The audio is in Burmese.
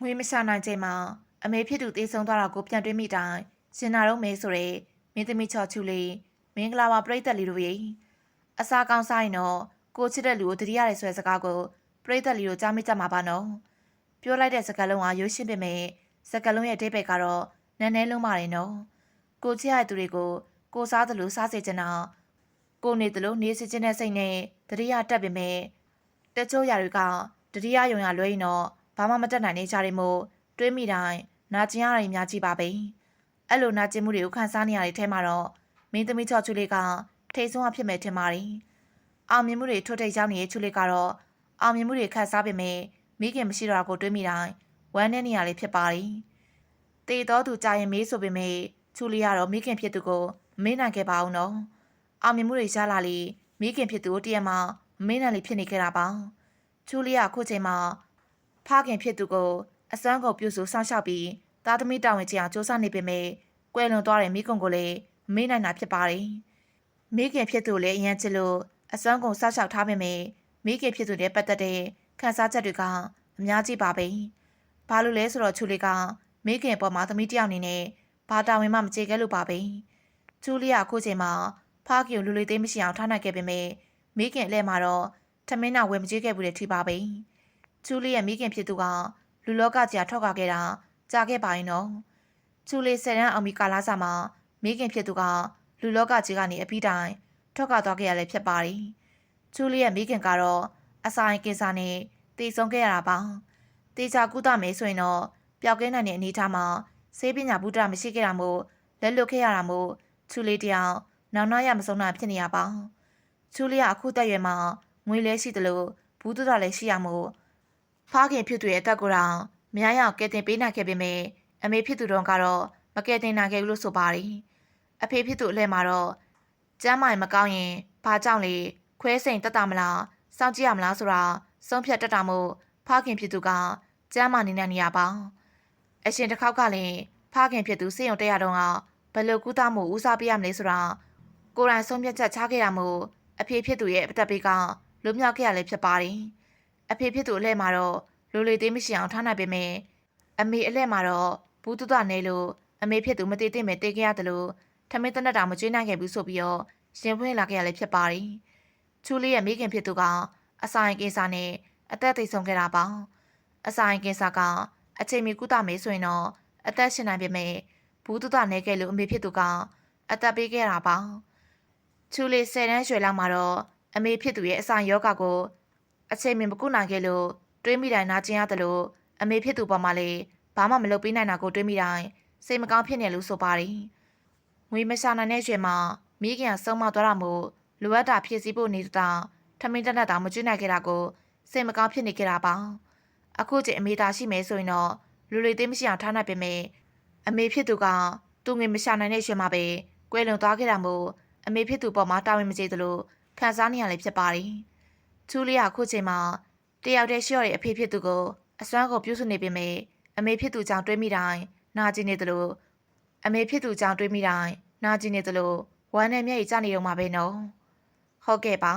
ငွေမရှာနိုင်ချိန်မှာအမေဖြစ်သူတေးဆုံးသွားတာကိုပြန်တွေးမိတိုင်းရှင်နာတော့မေဆိုတဲ့မင်းသမီးချော်ချူလေးမင်္ဂလာပါပြိသက်လေးတို့ရေအစာကောင်းစားရင်တော့ကိုချစ်တဲ့လူကိုတတိရရဲဆွဲစကားကိုပြိသက်လေးတို့ကြားမိကြမှာပါနော်ပြောလိုက်တဲ့စကားလုံးကရိုးရှင်းပေမဲ့စကားလုံးရဲ့အဓိပ္ပာယ်ကတော့နည်းနည်းလုံးပါတယ်နော်ကိုချစ်ရတဲ့သူတွေကိုကိုစားသလိုစားစေချင်တာကိုနေသလိုနေစေချင်တဲ့စိတ်နဲ့တတိယတက်ပေမဲ့တချို့ຢာတွေကတတိယယုံရလွဲရင်တော့ ဘာမှမတက်နိုင်နေကြတယ်မို့တွေးမိတိုင်းနာကျင်ရရင်များကြည့်ပါပဲအဲ့လိုနာကျင်မှုတွေကိုခံစားနေရတဲ့ထဲမှာတော့မင်းသမီးချော်ချူလေးကထိတ်ဆုံးအဖြစ်မဲ့ထင်ပါတယ်အောင်မြင်မှုတွေထွတ်ထိပ်ရောက်နေတဲ့ချူလေးကတော့အောင်မြင်မှုတွေခံစားပေမဲ့မိခင်မရှိတော့တာကိုတွေးမိတိုင်းဝမ်းနဲ့နေရလေးဖြစ်ပါတယ်တေတော်သူကြာရင်မေးဆိုပေမဲ့ချူလေးကတော့မိခင်ဖြစ်သူကိုမမေးနိုင်ခဲ့ပါဘူးနော်အောင်မြင်မှုတွေရလာလေမိခင်ဖြစ်သူကိုတရက်မှမမေးနိုင်လေဖြစ်နေခဲ့တာပါချူလီယာခုချိန်မှာ ဖခင်ဖြစ်သူကိုအစွမ်းကုန်ပြုစုစောင့်ရှောက်ပြီးသားသမီးတာဝန်ကျအောင်စူးစမ်းနေပေမဲ့ကွယ်လွန်သွားတဲ့မိကွန်ကိုလည်းမမေ့နိုင်တာဖြစ်ပါတယ်။မိခင်ဖြစ်သူလည်းအရင်ချစ်လို့အစွမ်းကုန်စောင့်ရှောက်ထားပေမဲ့မိခင်ဖြစ်သူနဲ့ပတ်သက်တဲ့ခံစားချက်တွေကအများကြီးပါပဲ။ဘာလို့လဲဆိုတော့ချူလီကမိခင်ပေါ်မှာသမီးတစ်ယောက်အနေနဲ့ဘာတာဝန်မှမကျေခဲ့လို့ပါပဲ။ချူလီယာခုချိန်မှာဖခင်ကိုလူလေးသိမ်းမရှိအောင်ထားနိုင်ခဲ့ပေမဲ့မိခင်အလဲမှာတော့ထမင်းနာဝယ်မကြည့်ခဲ့ဘူးလေထိပါပဲ။ ချူလီရဲ့မိခင်ဖြစ်သူကလူလောကကြီးထောက်ခခဲ့တာကြားခဲ့ပါရင်တော့ချူလီဆယ်ရန်အောင်မီကာလာစာမှာမိခင်ဖြစ်သူကလူလောကကြီးကနေအပြီးတိုင်ထောက်ကသွားခဲ့ရလဲဖြစ်ပါတယ်။ချူလီရဲ့မိခင်ကတော့အဆိုင်ကင်ဆာနဲ့တည်ဆုံးခဲ့ရတာပါ။တေချာကုသမယ်ဆိုရင်တော့ပျောက်ကင်းနိုင်တဲ့အနေအထားမှာဆေးပညာဗုဒ္ဓမရှိခဲ့တာမို့လက်လွတ်ခဲ့ရတာမို့ချူလီတယောက်နောင်နာရမဆုံးတာဖြစ်နေရပါ။ချူလီကအခုတက်ရွယ်မှာငွေလဲရှိသလိုဘူးတူတာလည်းရှိရမို့ ဖခင်ဖြစ်သူရဲ့အသက်ကိုယ်တော်မရရအောင်ကဲတင်ပေးနိုင်ခဲ့ပေမဲ့အမေဖြစ်သူတော်ကတော့မကဲတင်နိုင်ခဲ့ဘူးလို့ဆိုပါတယ်အဖေဖြစ်သူအလဲမှာတော့ကျမ်းမာရင်မကောင်းရင်ဘာကြောင့်လဲခွဲစိန်တက်တာမလားစောင့်ကြည့်ရမလားဆိုတာဆုံးဖြတ်တတ်တာမို့ဖခင်ဖြစ်သူကကျမ်းမာနေနေရပါအရှင်တစ်ခေါက်ကလည်းဖခင်ဖြစ်သူစေယုံတက်ရတော့ကဘယ်လိုကုသမှုဦးစားပေးရမလဲဆိုတာကိုယ်တိုင်ဆုံးဖြတ်ချက်ချခဲ့ရမို့အဖေဖြစ်သူရဲ့အသက်ဘေးကလွတ်မြောက်ခဲ့ရလဲဖြစ်ပါတယ်။ အဖေဖြစ်သူအလဲမှာတော့လူလေသေးမရှိအောင်ထားနိုင်ပေမဲ့အမေအလဲမှာတော့ဘူးတူတနေလို့အမေဖြစ်သူမတည်တည်မဲ့တေးခဲ့ရတယ်လို့ထမင်းတနက်တာမကျွေးနိုင်ခဲ့ဘူးဆိုပြီးတော့ရှင်ဖွင့်လာခဲ့ရလဲဖြစ်ပါတယ်။ချူလေးရဲ့မိခင်ဖြစ်သူကအဆိုင်ကိစ္စနဲ့အသက်သိဆုံးခဲ့တာပါ။အဆိုင်ကိစ္စကအချိန်မီကုသမယ်ဆိုရင်တော့အသက်ရှင်နိုင်ပေမဲ့ဘူးတူတနေခဲ့လို့အမေဖြစ်သူကအသက်ပေးခဲ့တာပါ။ချူလေးဆယ်တန်းရွယ်လောက်မှာတော့အမေဖြစ်သူရဲ့အဆိုင်ယောဂကို အချိန်မီမကုနိုင်ခဲ့လို့တွေးမိတိုင်းနာကျင်ရတယ်လို့အမေဖြစ်သူပေါ်မှာလည်းဘာမှမလုပ်ပေးနိုင်တာကိုတွေးမိတိုင်းစိတ်မကောင်းဖြစ်နေလို့ဆိုပါတယ်။ငွေမရှာနိုင်တဲ့ရွယ်မှာမိခင်ကဆုံးမသွားတာမို့လိုအပ်တာဖြည့်ဆည်းဖို့နေတာထမင်းတက်တက်တောင်မကျွနိုင်ခဲ့တာကိုစိတ်မကောင်းဖြစ်နေခဲ့တာပါ။အခုချိန်အမေသားရှိမယ်ဆိုရင်တော့လူလေသိမ်းမရှိအောင်ထားနိုင်ပေမဲ့အမေဖြစ်သူကသူငွေမရှာနိုင်တဲ့ရွယ်မှာပဲကွဲလွန်သွားခဲ့တာမို့အမေဖြစ်သူပေါ်မှာတာဝန်မကျေသလိုခံစားနေရလည်းဖြစ်ပါတယ်။ ချူလီယာခုချိန်မှာတယောက်တည်းရှိရတဲ့အဖေဖြစ်သူကိုအစွမ်းကိုပြုစုနေပေမဲ့အမေဖြစ်သူကြောင့်တွေးမိတိုင်းနာကျင်နေသလိုအမေဖြစ်သူကြောင့်တွေးမိတိုင်းနာကျင်နေသလိုဝမ်းနဲ့မျက်ရည်ကျနေတော့မှာပဲနော်။ဟုတ်ကဲ့ပါ